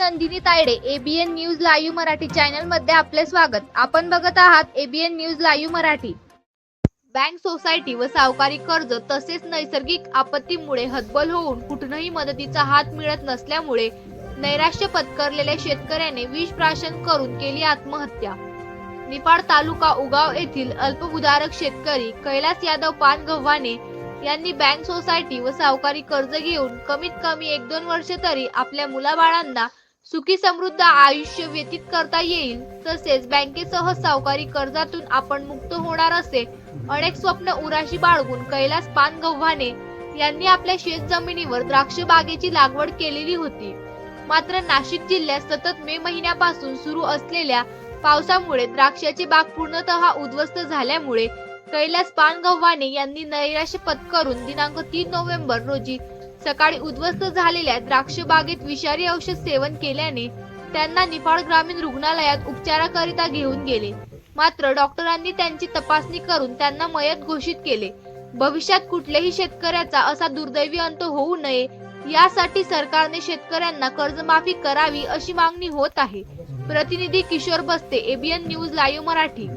Nandini Tayade ABN news live Marathi चॅनलमध्ये आपले स्वागत. आपण बघत आहात ABN news live Marathi. Bank society व सावकारी कर्ज तसेच नैसर्गिक आपत्तीमुळे हतबल होऊन कुठूनही मदतीचा हात मिळत नसल्यामुळे नैराश्य पत्करलेल्या शेतकऱ्याने विष प्राशन करून केली आत्महत्या. निपाड तालुका उगाव येथील अल्पभूधारक शेतकरी कैलास यादव पान गव्हाणे यांनी बँक सोसायटी व सावकारी कर्ज घेऊन कमीत कमी एक दोन वर्ष तरी आपल्या मुलाबाळांना सुखी समृद्ध आयुष्य व्यतीत करता येईल तसेच बँकेसह सावकारी कर्जातून आपण मुक्त होणार असे अनेक स्वप्न उराशी बाळगून कैलास पान गव्हाणे यांनी आपल्या शेत जमिनीवर द्राक्ष बागेची लागवड केलेली होती. मात्र नाशिक जिल्ह्यात सतत मे महिन्यापासून सुरू असलेल्या पावसामुळे द्राक्षाची बाग पूर्णतः उद्ध्वस्त झाल्यामुळे कैलास पानगव्हाणे यांनी नैराश्य पत्करून दिनांक तीन नोव्हेंबर रोजी सकाळी उद्ध्वस्त झालेल्या द्राक्ष बागेत विषारी औषध सेवन केल्याने त्यांना निफाड ग्रामीण रुग्णालयात उपचाराकरिता घेऊन गेले. मात्र डॉक्टरांनी त्यांची तपासणी करून त्यांना मयत घोषित केले. भविष्यात कुठल्याही शेतकऱ्याचा असा दुर्दैवी अंत होऊ नये यासाठी सरकारने शेतकऱ्यांना कर्जमाफी करावी अशी मागणी होत आहे. प्रतिनिधी किशोर बस्ते एबीएन न्यूज लाईव्ह मराठी.